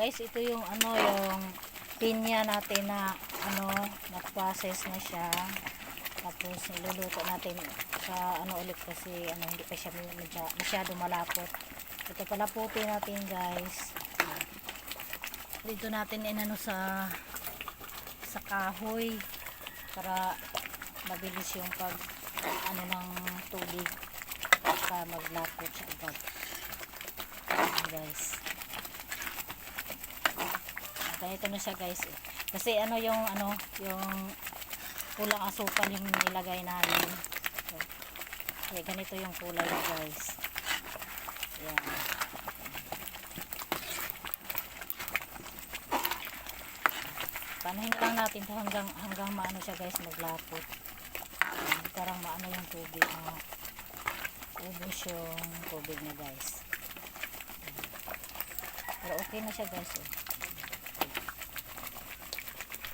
Guys, ito yung ano, yung pinya natin na ano, na-process na siya. Tapos niluluto natin sa ano ulit kasi ano hindi pa siya medya- masyado malapot. Ito palaputin natin guys. Dito natin inano sa sa kahoy para mabilis yung pag ano ng tubig para maglapot siya agad. Guys. Ganito na siya guys. eh. Kasi ano yung ano yung kulang asukal yung nilagay namin. So, kaya ganito yung kulay niya guys. Ayan. Panahin lang natin to hanggang hanggang maano siya guys maglapot. Ayan, parang maano yung tubig mo. Ubus yung tubig na guys. Pero okay na siya guys. Eh.